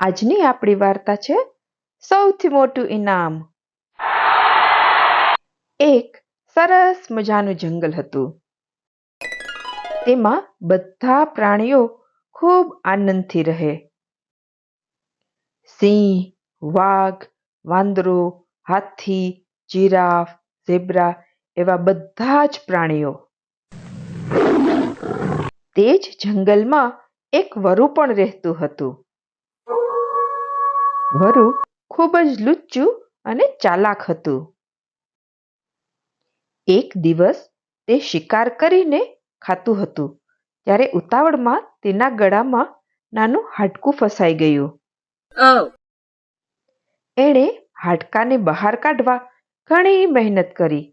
આજની આપણી વાર્તા છે સૌથી મોટું ઇનામ. એક સરસ મજાનું જંગલ હતું. તેમાં બધા પ્રાણીઓ ખૂબ આનંદથી રહે. સિંહ, વાઘ, વાંદરો, હાથી, જીરાફ, ઝેબ્રા એવા બધા જ પ્રાણીઓ. તે જ જંગલમાં એક વરુ પણ રહેતું હતું. વરુ ખૂબ જ લુચ્ચું અને ચાલાક હતું. એક દિવસ તે શિકાર કરીને ખાતું હતું ત્યારે ઉતાવળમાં તેના ગળામાં નાનું હાડકું ફસાઈ ગયું. એણે હાડકાને બહાર કાઢવા ઘણી મહેનત કરી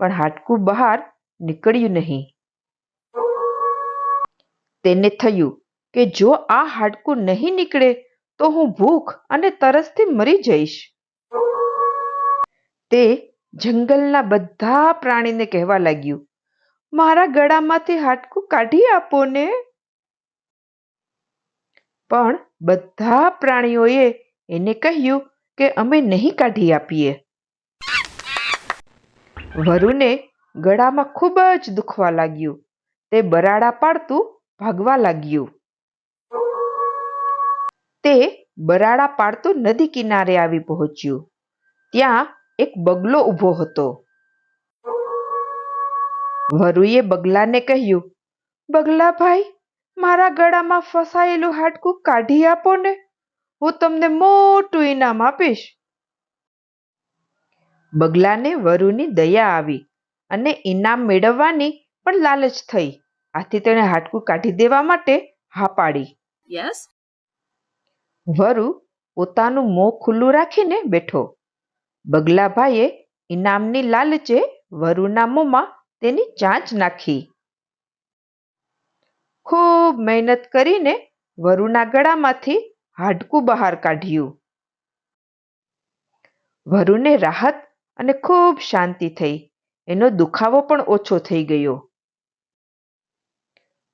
પણ હાડકું બહાર નીકળ્યું નહીં. તેને થયું કે જો આ હાડકું નહીં નીકળે તો હું ભૂખ અને તરસથી મરી જઈશ. તે જંગલના બધા પ્રાણીને કહેવા લાગ્યું, મારા ગળામાંથી હાડકું કાઢી આપો ને. પણ બધા પ્રાણીઓએ એને કહ્યું કે અમે નહીં કાઢી આપીએ. વરુને ગળામાં ખૂબ જ દુખવા લાગ્યું. તે બરાડા પાડતું ભાગવા લાગ્યું. તે બરાડા પાડતું નદી કિનારે આવી પહોંચ્યું. ત્યાં એક બગલો ઊભો હતો. વરુએ બગલાને કહ્યું, બગલાભાઈ, મારા ગળામાં ફસાયેલું હાડકું કાઢી આપો ને, હું તમને મોટું ઇનામ આપીશ. બગલાને વરુની દયા આવી અને ઇનામ મેળવવાની પણ લાલચ થઈ. આથી તેણે હાડકું કાઢી દેવા માટે હા પાડી. Yes? વરુ પોતાનું મોં ખુલ્લું રાખીને બેઠો. બગલાભાઈએ ઇનામની લાલચે વરુના મોંમાં તેની ચાંચ નાખી. ખૂબ મહેનત કરીને વરુના ગળામાંથી હાડકું બહાર કાઢ્યું. વરુને રાહત અને ખૂબ શાંતિ થઈ. એનો દુખાવો પણ ઓછો થઈ ગયો.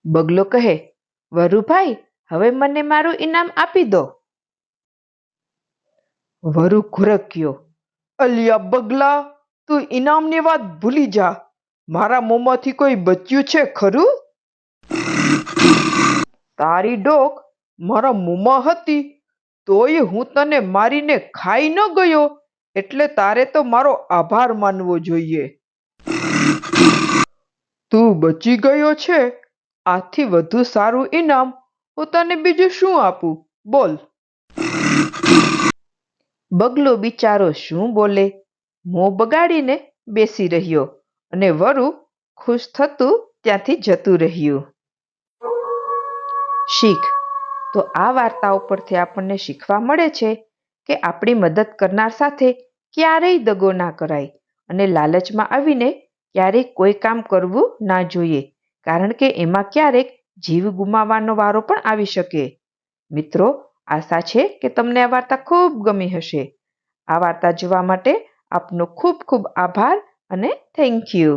બગલો કહે, વરુભાઈ, હવે મને મારું ઇનામ આપી દો. વરુ ઘુરક્યો, અલિયા બગલા, તું ઇનામની વાત ભૂલી જા. મારા મોંમાંથી કોઈ બચ્યું છે ખરું? તારી ડોક મારા મોંમાં હતી, તોય હું તને મારીને ખાઈ ન ગયો, એટલે તારે તો મારો આભાર માનવો જોઈએ. તું બચી ગયો છે, આથી વધુ સારું ઇનામ હું તને બીજું શું આપું? બોલ. બગલો બિચારો શું બોલે? મોં બગાડીને બેસી રહ્યો અને વરુ ખુશ થતું ત્યાંથી જતું રહ્યું. શીખ, તો આ વાર્તા ઉપરથી આપણને શીખવા મળે છે કે આપણી મદદ કરનાર સાથે ક્યારેય દગો ના કરાય અને લાલચમાં આવીને ક્યારેય કોઈ કામ કરવું ના જોઈએ, કારણ કે એમાં ક્યારેક જીવ ગુમાવવાનો વારો પણ આવી શકે. મિત્રો આશા છે કે તમને આ વાર્તા ખૂબ ગમી હશે. આ વાર્તા જોવા માટે આપનો ખૂબ ખૂબ આભાર અને થેન્ક યુ